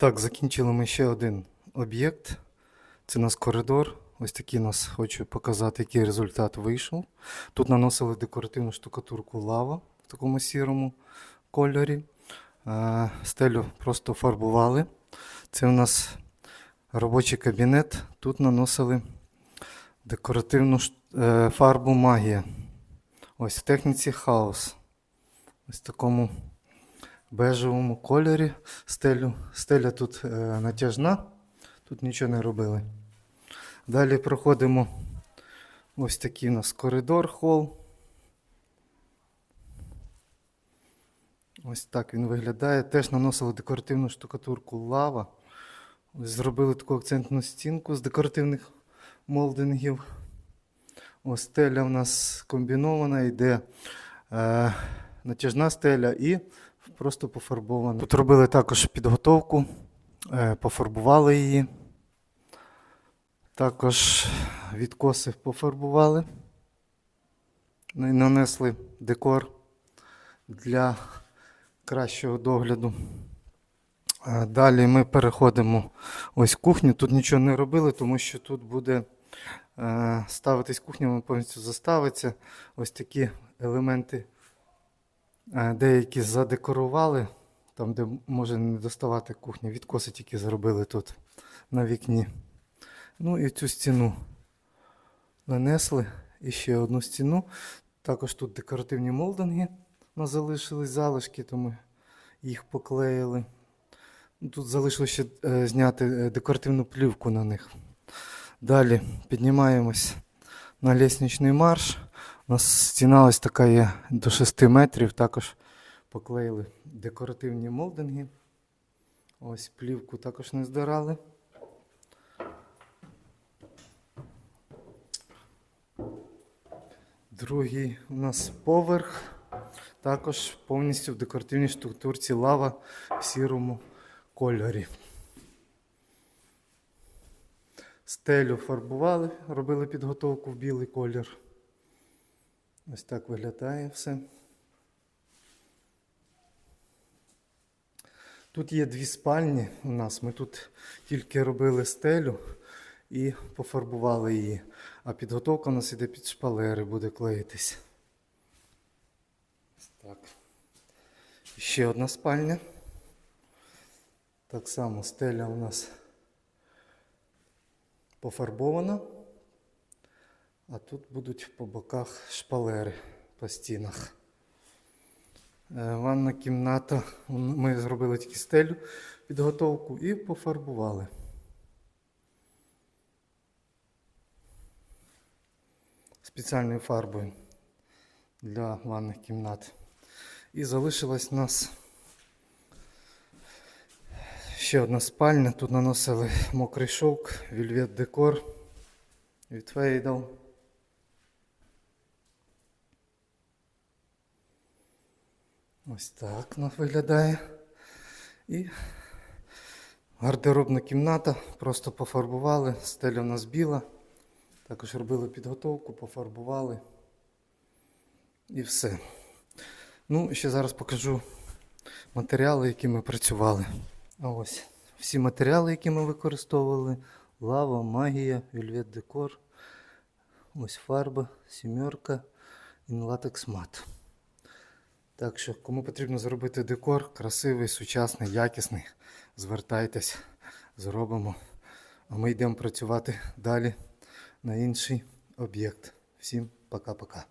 Так, закінчили ми ще один об'єкт. Це у нас коридор. Ось такий нас хочу показати, який результат вийшов. Тут наносили декоративну штукатурку лава в такому сірому кольорі. Е, Стелю просто фарбували. Це у нас робочий кабінет. Тут наносили декоративну е, фарбу магія. Ось в техніці хаос. Ось в такому бежевому кольорі стелю. Стеля тут е, натяжна, тут нічого не робили. Далі проходимо ось такий у нас коридор, хол. Ось так він виглядає. Теж наносили декоративну штукатурку лава. Ось зробили таку акцентну стінку з декоративних молдингів. Ось стеля у нас комбінована, йде е, натяжна стеля і просто пофарбована. Тут робили також підготовку, е, пофарбували її. Також відкоси пофарбували. Ну і нанесли декор для кращого догляду. Е, Далі ми переходимо ось кухню. Тут нічого не робили, тому що тут буде е, ставитись кухня, вона повністю заставиться. Ось такі елементи деякі задекорували, там, де може не доставати кухня. Відкоси тільки зробили тут на вікні. Ну і цю стіну нанесли. І ще одну стіну. Також тут декоративні молдинги у залишились залишки, тому їх поклеїли. Тут залишилося ще е, зняти е, декоративну плівку на них. Далі піднімаємось на лісничний марш. У нас стіна ось така є до 6 метрів. Також поклеїли декоративні молдинги. Ось плівку також не здирали. Другий у нас поверх. Також повністю в декоративній штукатурці лава в сірому кольорі. Стелю фарбували, робили підготовку в білий колір. Ось так виглядає все. Тут є дві спальні у нас. Ми тут тільки робили стелю і пофарбували її. А підготовка у нас іде під шпалери, буде клеїтись. Так. Ще одна спальня. Так само стеля у нас пофарбована. А тут будуть по боках шпалери по стінах. Е, Ванна кімната. Ми зробили тільки стелю, підготовку і пофарбували. Спеціальною фарбою для ванних кімнат. І залишилась у нас ще одна спальня. Тут наносили мокрий шовк, вільвет декор від Фейдал. Ось так вона виглядає. І гардеробна кімната. Просто пофарбували. Стеля у нас біла. Також робили підготовку, пофарбували. І все. Ну, ще зараз покажу матеріали, які ми працювали. Ось всі матеріали, які ми використовували. Лава, магія, вільвет декор. Ось фарба, сімерка, інлатекс мат. Так що, кому потрібно зробити декор, красивий, сучасний, якісний, звертайтесь, зробимо. А ми йдемо працювати далі на інший об'єкт. Всім пока-пока.